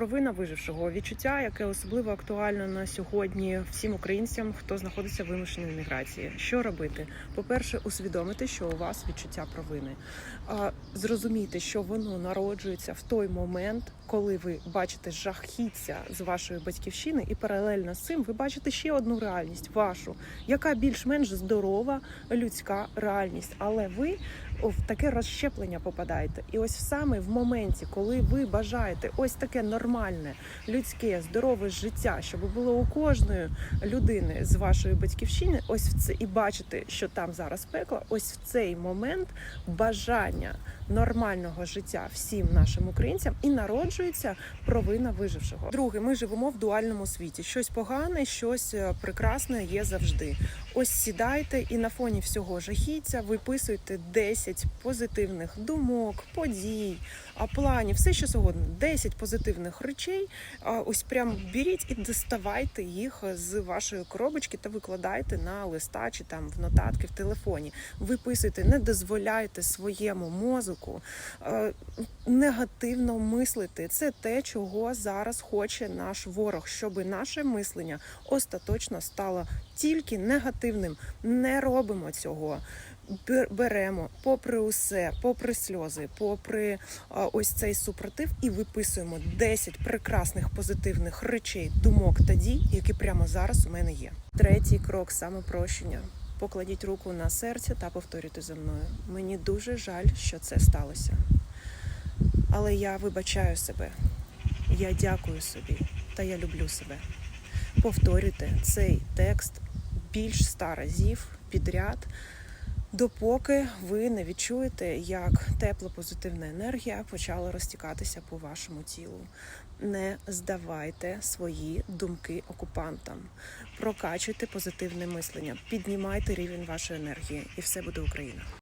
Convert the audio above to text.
Провина вижившого відчуття, яке особливо актуально на сьогодні всім українцям, хто знаходиться в вимушеній міграції. Що робити? По-перше, усвідомити, що у вас відчуття провини. А, Зрозуміти, що воно народжується в той момент, коли ви бачите жахіття з вашої батьківщини, і паралельно з цим ви бачите ще одну реальність вашу, яка більш-менш здорова людська реальність. Але ви в таке розщеплення попадаєте. І ось саме в моменті, коли ви бажаєте ось таке нормальне, людське, здорове життя, щоб було у кожної людини з вашої батьківщини, ось в це і бачите, що там зараз пекло, ось в цей момент бажання нормального життя всім нашим українцям і народжується провина вижившого. Друге, ми живемо в дуальному світі. Щось погане, щось е, прекрасне є завжди. Ось сідайте і на фоні всього жахіття виписуйте 10 позитивних думок, подій, планів, все що завгодно. 10 позитивних речей. Ось прям беріть і доставайте їх з вашої коробочки та викладайте на листа чи там в нотатки в телефоні. Виписуйте, не дозволяйте своєму мозку е, негативно мислити. Це те, чого зараз хоче наш ворог, щоб наше мислення остаточно стало тільки негативним. Не робимо цього. Беремо попри усе, попри сльози, попри а, ось цей супротив, і виписуємо 10 прекрасних позитивних речей, думок та дій, які прямо зараз у мене є. Третій крок самопрощення. Покладіть руку на серце та повторюйте за мною. Мені дуже жаль, що це сталося. Але я вибачаю себе. Я дякую собі та я люблю себе. Повторюйте цей текст більш ста разів підряд, допоки ви не відчуєте, як тепла позитивна енергія почала розтікатися по вашому тілу. Не здавайте свої думки окупантам, прокачуйте позитивне мислення, піднімайте рівень вашої енергії, і все буде Україна.